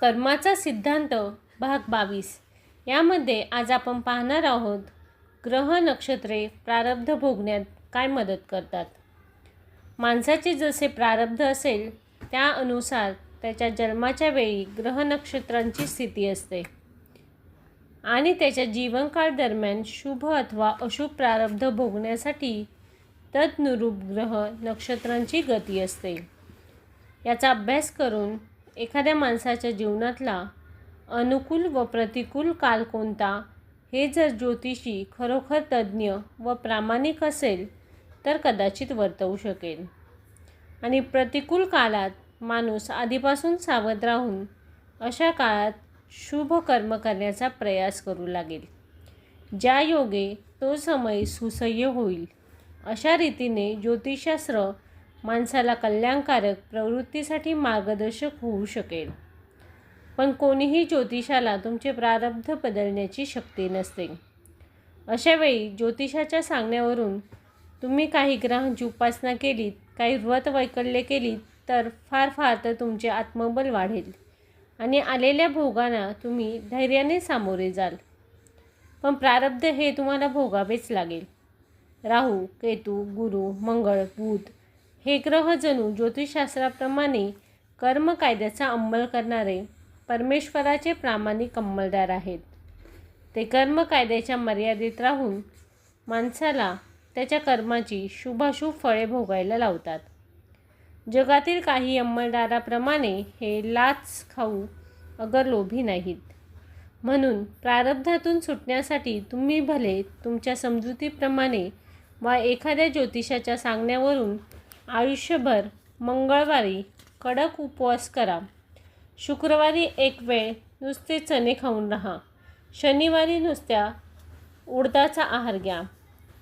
कर्माचा सिद्धांत भाग बावीस. यामध्ये आज आपण पाहणार आहोत ग्रह नक्षत्रे प्रारब्ध भोगण्यात काय मदत करतात? माणसाचे जसे प्रारब्ध असेल त्या अनुसार त्याच्या जन्माच्या वेळी ग्रह नक्षत्रांची स्थिती असते. आणि त्याच्या जीवनकाळ दरम्यान शुभ अथवा अशुभ प्रारब्ध भोगण्यासाठी तत्नुरूप ग्रह नक्षत्रांची गती असते. याचा अभ्यास करून एखाद्या माणसाच्या जीवनातला अनुकूल व प्रतिकूल काल कोणता हे जर ज्योतिषी खरोखर तज्ज्ञ व प्रामाणिक असेल तर कदाचित वर्तवू शकेल. आणि प्रतिकूल काळात माणूस आधीपासून सावध राहून अशा काळात शुभ कर्म करण्याचा प्रयास करू लागेल. ज्या योगे तो समय सुसह्य होईल अशा रीतीने ज्योतिषशास्त्र माणसाला कल्याणकारक प्रवृत्तीसाठी मार्गदर्शक होऊ शकेल. पण कोणीही ज्योतिषाला तुमचे प्रारब्ध बदलण्याची शक्ती नसते. अशावेळी ज्योतिषाच्या सांगण्यावरून तुम्ही काही ग्रहांची उपासना केलीत काही व्रत वैकल्ये केलीत तर फार फार तर तुमचे आत्मबल वाढेल. आणि आलेल्या भोगांना तुम्ही धैर्याने सामोरे जाल. पण प्रारब्ध हे तुम्हाला भोगावेच लागेल. राहू केतू गुरु मंगळ बुध हे ग्रह जणू ज्योतिषशास्त्राप्रमाणे कर्म कायद्याचा अंमल करणारे परमेश्वराचे प्रामाणिक अंमलदार आहेत. ते कर्म कायद्याच्या मर्यादेत राहून माणसाला त्याच्या कर्माची शुभाशुभ फळे भोगायला लावतात. जगातील काही अंमलदाराप्रमाणे हे लाच खाऊ अगर लोभी नाहीत. म्हणून प्रारब्धातून सुटण्यासाठी तुम्ही भले तुमच्या समजुतीप्रमाणे वा एखाद्या ज्योतिषाच्या सांगण्यावरून आयुष्यभर मंगळवारी कडक उपवास करा. शुक्रवारी एक वेळ नुसते चणे खाऊन राहा. शनिवारी नुसत्या उडदाचा आहार घ्या.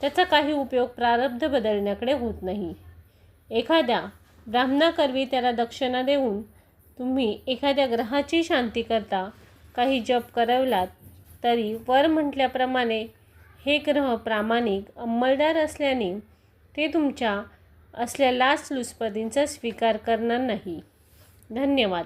त्याचा काही उपयोग प्रारब्ध बदलण्याकडे होत नाही. एखाद्या ब्राह्मणाकरवी त्याला दक्षिणा देऊन तुम्ही एखाद्या ग्रहाची शांती करता काही जप करवलात तरी वर म्हटल्याप्रमाणे हे ग्रह प्रामाणिक अंमलदार असल्याने ते तुमच्या असल्या लाचलुचपतींचा स्वीकार करणार नाही. धन्यवाद.